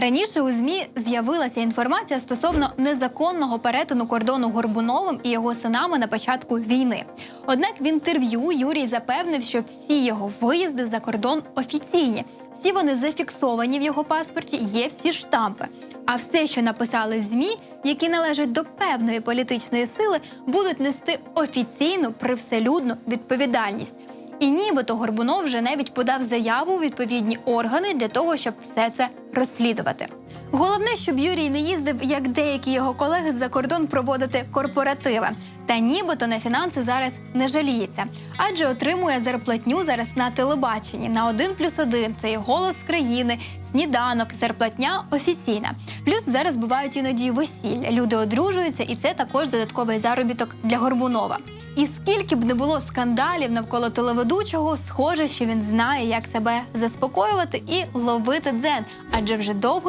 Раніше у змі з'явилася інформація стосовно незаконного перетину кордону Горбуновим і його синами на початку війни. Однак в інтерв'ю Юрій запевнив, що всі його виїзди за кордон офіційні, всі вони зафіксовані в його паспорті, є всі штампи. А все, що написали змі, які належать до певної політичної сили, будуть нести офіційну привселюдну відповідальність. І нібито Горбунов вже навіть подав заяву у відповідні органи для того, щоб все це розслідувати. Головне, щоб Юрій не їздив, як деякі його колеги за кордон проводити корпоративи. Та нібито на фінанси зараз не жаліється, адже отримує зарплатню зараз на телебаченні на 1 плюс 1. Це і голос країни, сніданок, зарплатня офіційна. Плюс зараз бувають іноді весілля. Люди одружуються, і це також додатковий заробіток для Горбунова. І скільки б не було скандалів навколо телеведучого, схоже, що він знає, як себе заспокоювати і ловити дзен, адже вже довго